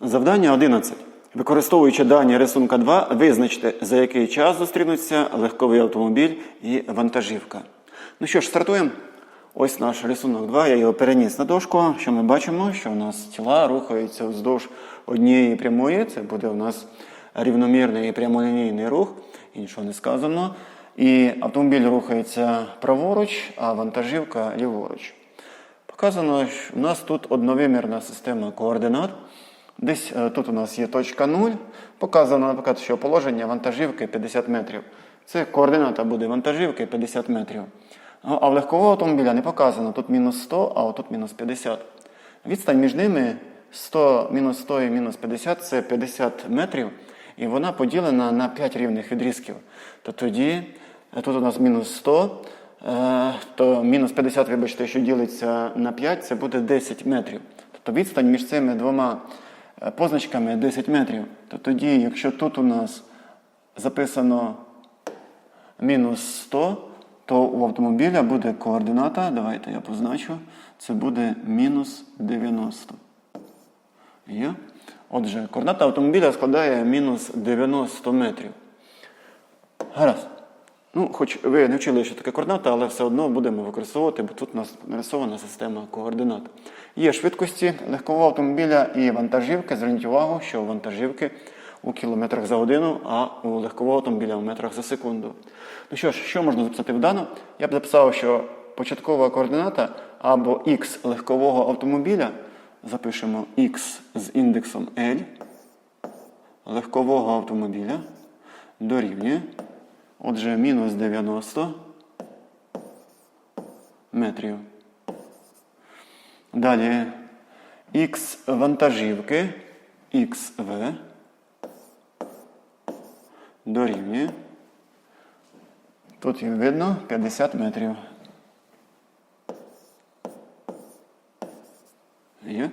Завдання 11. Використовуючи дані рисунка 2, визначте, за який час зустрінуться легковий автомобіль і вантажівка. Ну що ж, стартуємо. Ось наш рисунок 2, я його переніс на дошку. Що ми бачимо, що у нас тіла рухаються вздовж однієї прямої. Це буде у нас рівномірний і прямолінійний рух, іншого не сказано. І автомобіль рухається праворуч, а вантажівка ліворуч. Показано, що у нас тут одновимірна система координат. Десь е, тут у нас є точка 0. Показано, наприклад, що положення вантажівки 50 метрів. Це координата буде вантажівки 50 метрів. А в легкового автомобіля не показано. Тут мінус 100, а отут мінус 50. Відстань між ними 100, мінус 100 і мінус 50 це 50 метрів. І вона поділена на 5 рівних відрізків. То тоді е, тут у нас мінус 100, е, то мінус 50, вибачте, що ділиться на 5, це буде 10 метрів. Тобто відстань між цими двома позначками 10 метрів. То тоді, якщо тут у нас записано мінус 100, то у автомобіля буде координата, давайте я позначу, це буде мінус 90. Є? Отже, координата автомобіля складає мінус 90 метрів. Гаразд. Ну, хоч ви не вчили, що таке координата, але все одно будемо використовувати, бо тут у нас нарисована система координат. Є швидкості легкового автомобіля і вантажівки. Зверніть увагу, що вантажівки у кілометрах за годину, а у легкового автомобіля у метрах за секунду. Ну що ж, що можна записати в дано? Я б записав, що початкова координата або х легкового автомобіля, запишемо х з індексом L легкового автомобіля дорівнює. Отже, мінус 90 метрів. Далі х вантажівки XV дорівнює. Тут видно 50 метрів. Є.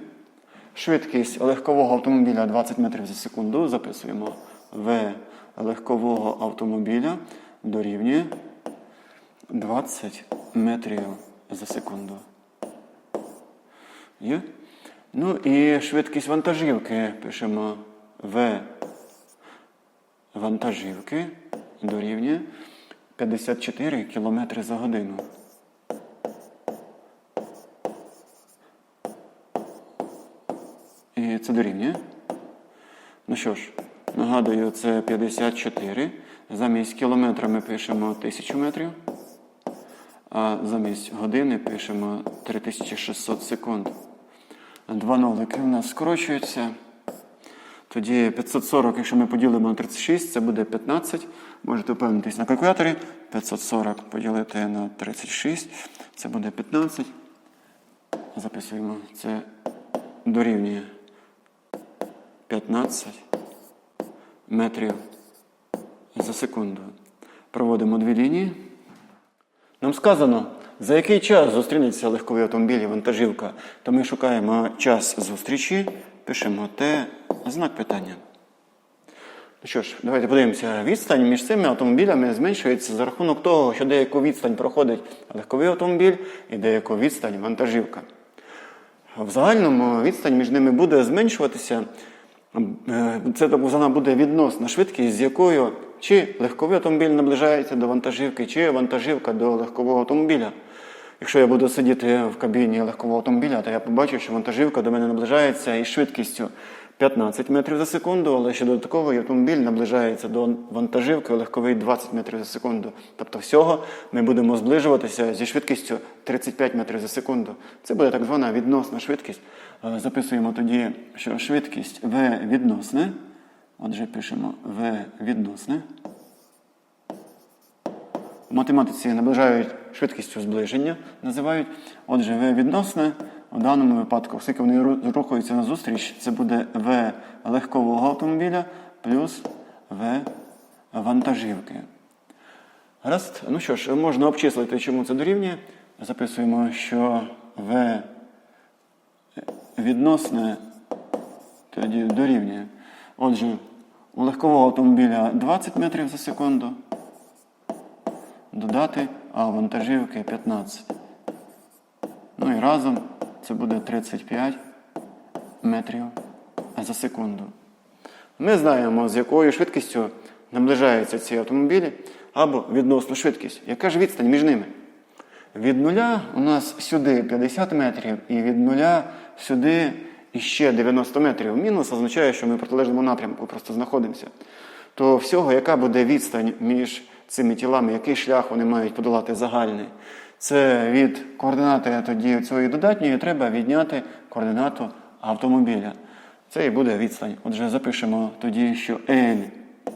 Швидкість легкового автомобіля 20 метрів за секунду. Записуємо В легкового автомобіля дорівнює 20 метрів за секунду. Є? Ну і швидкість вантажівки пишемо В вантажівки дорівнює 54 км за годину. І це дорівнює. Ну що ж, нагадую, це 54. Замість кілометра ми пишемо 1000 метрів, а замість години пишемо 3600 секунд. Два нолики у нас скорочуються. Тоді 540, якщо ми поділимо на 36, це буде 15. Можете впевнитись на калькуляторі. 540 поділити на 36, це буде 15. Записуємо. Це дорівнює 15 метрів за секунду. Проводимо дві лінії. Нам сказано, за який час зустрінеться легковий автомобіль і вантажівка. То ми шукаємо час зустрічі, пишемо Т, знак питання. Ну що ж, давайте подивимося. Відстань між цими автомобілями зменшується за рахунок того, що деяку відстань проходить легковий автомобіль і деяку відстань вантажівка. В загальному відстань між ними буде зменшуватися. Е, Це вона буде відносна швидкість, з якою чи легковий автомобіль наближається до вантажівки, чи вантажівка до легкового автомобіля. Якщо я буду сидіти в кабіні легкового автомобіля, то я побачу, що вантажівка до мене наближається із швидкістю 15 метрів за секунду, але ще додатково автомобіль наближається до вантажівки легковий 20 метрів за секунду. Тобто всього ми будемо зближуватися зі швидкістю 35 метрів за секунду. Це буде так звана відносна швидкість. Е, Записуємо тоді, що швидкість V відносне. Отже, пишемо V відносне. В математиці наближають швидкістю зближення, називають. Отже, V відносне. У даному випадку, оскільки вони ру- рухаються назустріч, це буде V легкового автомобіля плюс V вантажівки. Гаразд. Ну що ж, можна обчислити, чому це дорівнює. Записуємо, що V відносне тоді дорівнює. Отже, у легкового автомобіля 20 метрів за секунду. Додати, а вантажівки 15. Ну і разом це буде 35 метрів за секунду. Ми знаємо, з якою швидкістю наближаються ці автомобілі або відносну швидкість. Яка ж відстань між ними? Від нуля у нас сюди 50 метрів, і від нуля сюди іще 90 метрів. Мінус означає, що ми в протилежному напрямку просто знаходимося. То всього, яка буде відстань між цими тілами, який шлях вони мають подолати загальний? Це від координати тоді цієї додатньої треба відняти координату автомобіля. Це і буде відстань. Отже, запишемо тоді, що L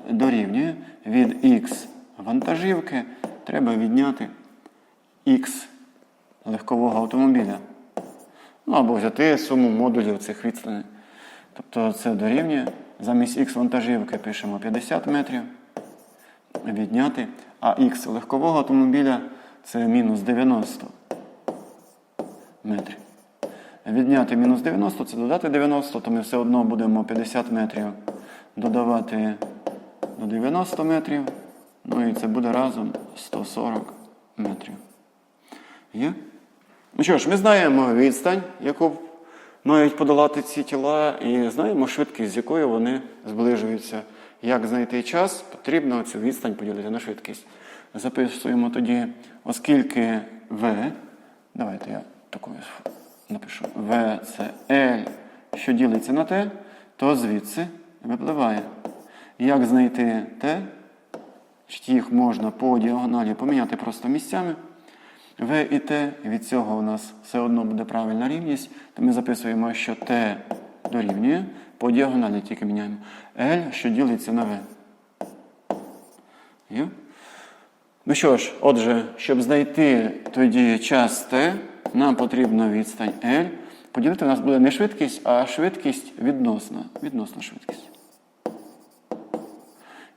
дорівнює від X вантажівки, треба відняти X легкового автомобіля. Ну або взяти суму модулів цих відстаней. Тобто це дорівнює. Замість X вантажівки пишемо 50 метрів. Відняти. А X легкового автомобіля це мінус 90 метрів. Відняти мінус 90 це додати 90, то ми все одно будемо 50 метрів додавати до 90 метрів. Ну і це буде разом 140 метрів. Є? Ну що ж, ми знаємо відстань, яку мають подолати ці тіла, і знаємо швидкість, з якою вони зближуються. Як знайти час, потрібно цю відстань поділити на швидкість. Записуємо тоді, оскільки V, давайте я такою напишу, V це L, що ділиться на T, то звідси випливає. Як знайти T? Їх можна по діагоналі поміняти просто місцями. В і Т, від цього у нас все одно буде правильна рівність, то ми записуємо, що Т дорівнює, по діагоналі тільки міняємо. L, що ділиться на В. Є? Ну що ж, отже, щоб знайти тоді час Т, нам потрібно відстань L. Поділити у нас буде не швидкість, а швидкість відносна. Відносна швидкість.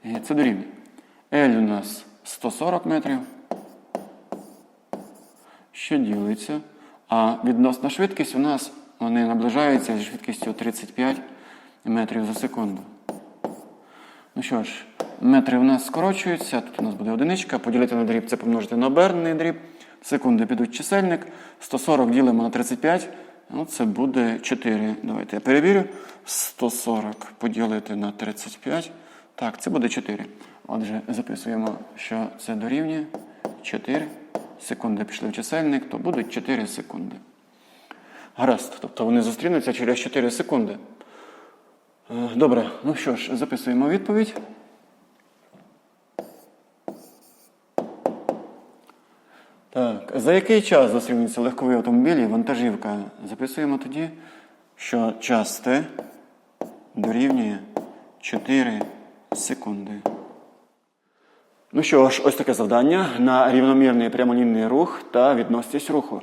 І це дорівнює. L у нас 140 метрів що ділиться. А відносна швидкість у нас вони наближаються зі швидкістю 35 метрів за секунду. Ну що ж, метри у нас скорочуються, тут у нас буде одиничка, поділити на дріб це помножити на обернений дріб. Секунди підуть чисельник. 140 ділимо на 35. Ну, це буде 4. Давайте я перевірю. 140 поділити на 35. Так, це буде 4. Отже, записуємо, що це дорівнює 4 секунди пішли в чисельник, то будуть 4 секунди. Гаразд, тобто вони зустрінуться через 4 секунди. Е, Добре, ну що ж, записуємо відповідь. Так, за який час зустрінуться легковий автомобіль і вантажівка? Записуємо тоді, що час Т дорівнює 4 секунди. Ну що ж, ось таке завдання на рівномірний прямолінний рух та відносність руху.